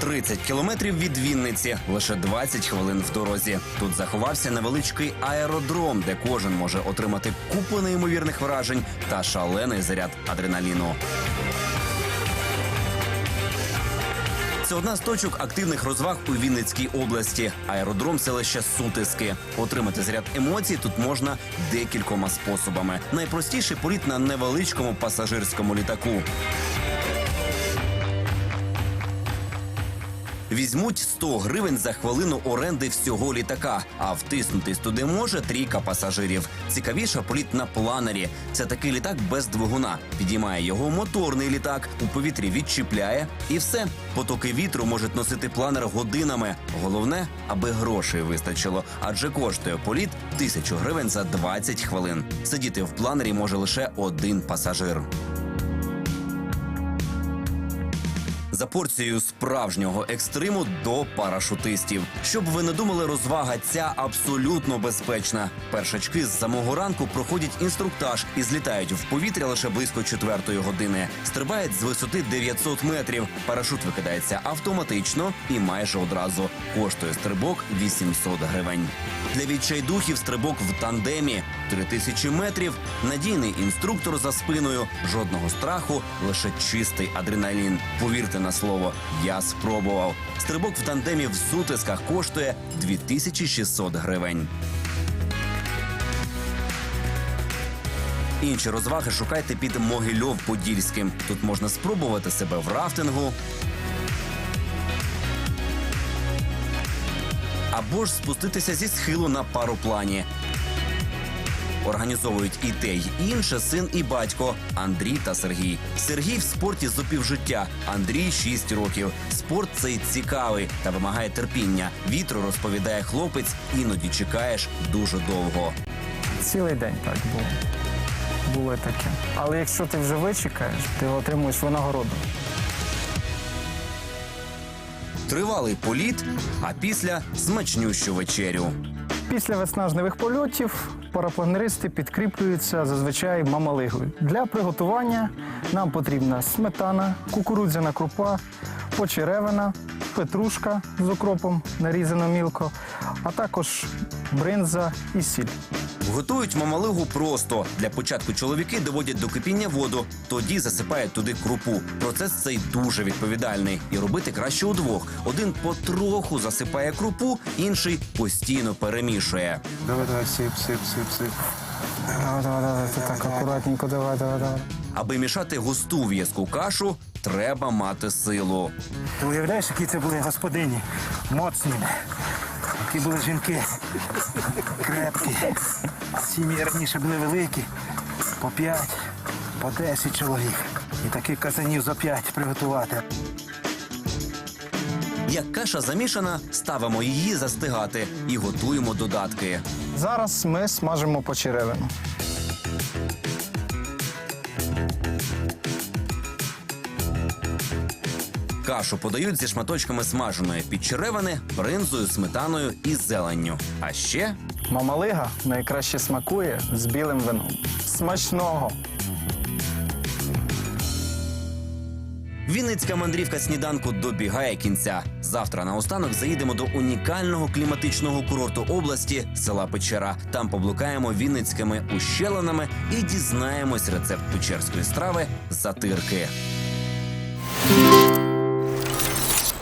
30 кілометрів від Вінниці, лише 20 хвилин в дорозі. Тут заховався невеличкий аеродром, де кожен може отримати купу неймовірних вражень та шалений заряд адреналіну. Це одна з точок активних розваг у Вінницькій області. Аеродром селища Сутиски. Отримати заряд емоцій тут можна декількома способами. Найпростіший політ на невеличкому пасажирському літаку. Візьмуть 100 гривень за хвилину оренди всього літака, а втиснутись туди може трійка пасажирів. Цікавіше політ на планері. Це такий літак без двигуна. Підіймає його моторний літак, у повітрі відчіпляє, і все. Потоки вітру можуть носити планер годинами. Головне, аби грошей вистачило, адже коштує політ тисячу гривень за 20 хвилин. Сидіти в планері може лише один пасажир. За порцією справжнього екстриму до парашутистів. Щоб ви не думали, розвага ця абсолютно безпечна. Першачки з самого ранку проходять інструктаж і злітають в повітря лише близько четвертої години. Стрибають з висоти 900 метрів. Парашут викидається автоматично і майже одразу. Коштує стрибок 800 гривень. Для відчайдухів стрибок в тандемі 3000 метрів. Надійний інструктор за спиною. Жодного страху, лише чистий адреналін. Повірте на слово, я спробував. Стрибок в тандемі в сутисках коштує 2600 гривень. Інші розваги шукайте під Могильов-Подільським. Тут можна спробувати себе в рафтингу. Або ж спуститися зі схилу на пароплані. Організовують і те, й інше син і батько Андрій та Сергій. Сергій в спорті з опівжиття, Андрій 6 років. Спорт цей цікавий та вимагає терпіння. Вітру розповідає хлопець, іноді чекаєш дуже довго. Цілий день так було. Було таке. Але якщо ти вже вичекаєш, ти отримуєш винагороду. Тривалий політ, а після смачнющу вечерю. Після виснажливих польотів парапланеристи підкріплюються зазвичай мамалигою. Для приготування нам потрібна сметана, кукурудзяна крупа, почеревина, петрушка з окропом нарізана мілко, а також бринза і сіль. Готують мамалигу просто. Для початку чоловіки доводять до кипіння воду, тоді засипають туди крупу. Процес цей дуже відповідальний. І робити краще удвох. Один потроху засипає крупу, інший постійно перемішує. Давай, давай, сип, сип, сип, сип. Давай, давай, давай, ти так акуратненько, давай, давай, давай. Аби мішати густу в'язку кашу, треба мати силу. Ти уявляєш, які це були господині? Моцні. Які були жінки. Крепкі. Сім'ї раніше були великі. По п'ять, по десять чоловік. І таких казанів за п'ять приготувати. Як каша замішана, ставимо її застигати і готуємо додатки. Зараз ми смажимо почеревину. Кашу подають зі шматочками смаженої підчеревини, бринзою, сметаною і зеленню. А ще Мамалига найкраще смакує з білим вином. Смачного! Вінницька мандрівка сніданку добігає кінця. Завтра наостанок заїдемо до унікального кліматичного курорту області села Печера. Там поблукаємо вінницькими ущелинами і дізнаємось рецепт печерської страви затирки.